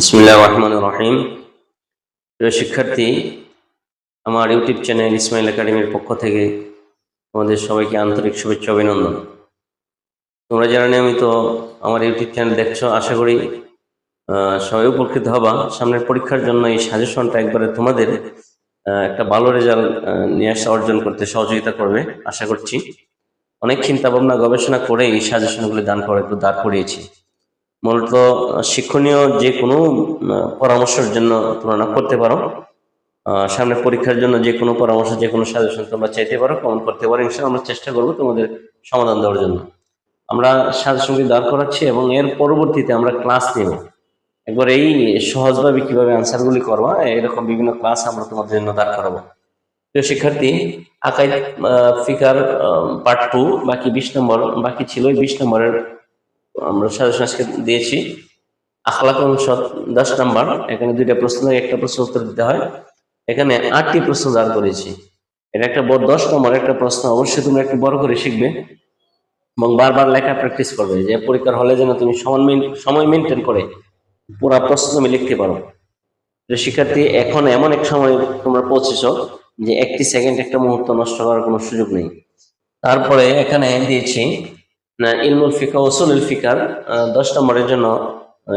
বিসমিল্লাহ রহমান রহিম। প্রিয় শিক্ষার্থী, আমার ইউটিউব চ্যানেল ইসমাইল একাডেমির পক্ষ থেকে তোমাদের সবাইকে আন্তরিক শুভেচ্ছা অভিনন্দন। তোমরা যারা নিয়মিত আমার ইউটিউব চ্যানেল দেখছ, আশা করি সবাই উপকৃত হবা। সামনের পরীক্ষার জন্য এই সাজেশনটা একবারে তোমাদের একটা ভালো রেজাল্ট নিয়ে আসা, অর্জন করতে সহযোগিতা করবে, আশা করছি। অনেক চিন্তা ভাবনা গবেষণা করে এই সাজেশনগুলি দান করে দাঁড় করিয়েছি মূলত শিক্ষণীয় যে কোনো পরামর্শের জন্য তুলনা করতে পারো। সামনে পরীক্ষার জন্য যে কোনো পরামর্শ, যে কোনো সাজেশন তোমরা চাইতে পারো কমেন্ট করতে পারো। ইনশাল্লাহ আমরা চেষ্টা করব তোমাদের সমাধান দেওয়ার জন্য। আমরা সাজেশনটি দাঁড় করাচ্ছি এবং এর পরবর্তীতে আমরা ক্লাস নেব। একবার এই সহজভাবে কীভাবে আনসারগুলি করবা, এরকম বিভিন্ন ক্লাস আমরা তোমাদের জন্য দাঁড় করাবো। প্রিয় শিক্ষার্থী আকাই ফিকার পার্ট টু বাকি বিশ নম্বর, বাকি ছিল বিশ নম্বরের আমরা সাজেশন আজকে দিয়েছি। আখলাক অংশ দশ নম্বর, এখানে দুইটা প্রশ্ন একটা প্রশ্ন উত্তর দিতে হয়। এখানে আটটি প্রশ্ন দাঁড় করেছি এটা একটা বড় দশ নম্বর একটা প্রশ্ন, অবশ্যই তুমি একটু বড় করে শিখবে এবং বারবার লেখা প্র্যাকটিস করবে যে পরীক্ষার হলে যেন তুমি সময় মেন- মেনটেন করে পুরো প্রশ্ন তুমি লিখতে পারো। শিক্ষার্থী, এখন এমন এক সময় তোমরা পৌঁছেছ যে একটি সেকেন্ড একটা মুহূর্ত নষ্ট করার কোনো সুযোগ নেই। তারপরে এখানে দিয়েছি ইলমুল ফিকা ওসুলুল ফিকার দশ নম্বরের জন্য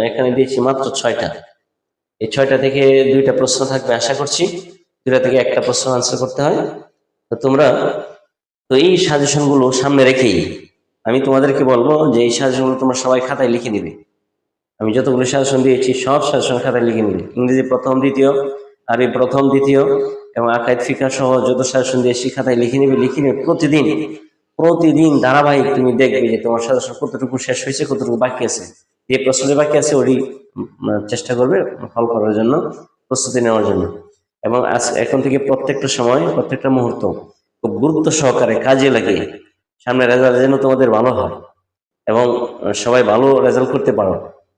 এখানে দিয়েছি মাত্র ছয়টা। এই ছয়টা থেকে দুইটা প্রশ্ন থাকবে, আশা করছি। দুইটা থেকে একটা প্রশ্ন আনসার করতে হয়। তো তোমরা, তো এই সাজেশনগুলো সামনে রেখেই আমি তোমাদেরকে বলব যে এই সাজেশনগুলো তোমরা সবাই খাতায় লিখে নিবে। আমি যতগুলো সাজেশন দিয়েছি, সব সাজেশন খাতায় লিখে নিবে। ইংরেজি প্রথম, দ্বিতীয়, আরবি প্রথম, দ্বিতীয় এবং আকাইদ ফিকা সহ যত সাজেশন দিয়েছি, খাতায় লিখে নিবে। লিখে নিবে প্রতিদিন প্রতিদিন ধারাবাহিক তুমি দেখবে যে তোমার সাজেশন কতটুকু শেষ হয়েছে কতটুকু বাকি আছে। যে প্রশ্নটি বাকি আছে উম, চেষ্টা করবে ফল করার জন্য প্রস্তুতি নেওয়ার জন্য। এবং আজ এখন থেকে প্রত্যেকটা সময় প্রত্যেকটা মুহূর্ত খুব গুরুত্ব সহকারে কাজে লাগিয়ে সামনে রেজাল্ট যেন তোমাদের ভালো হয় এবং সবাই ভালো রেজাল্ট করতে পারো।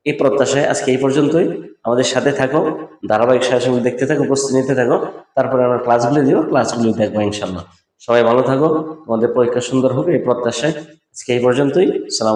এই প্রত্যাশায় আজকে এই পর্যন্তই। আমাদের সাথে থাকো ধারাবাহিক শাসন দেখতে থাকো প্রস্তুতি নিতে থাকো তারপরে আমরা ক্লাসগুলি দিব ক্লাসগুলি দেখব ইনশাল্লাহ সবাই ভালো থাকো। আমাদের পরীক্ষা সুন্দর হবে এই প্রত্যাশায়। আজকে এই পর্যন্তই। সালাম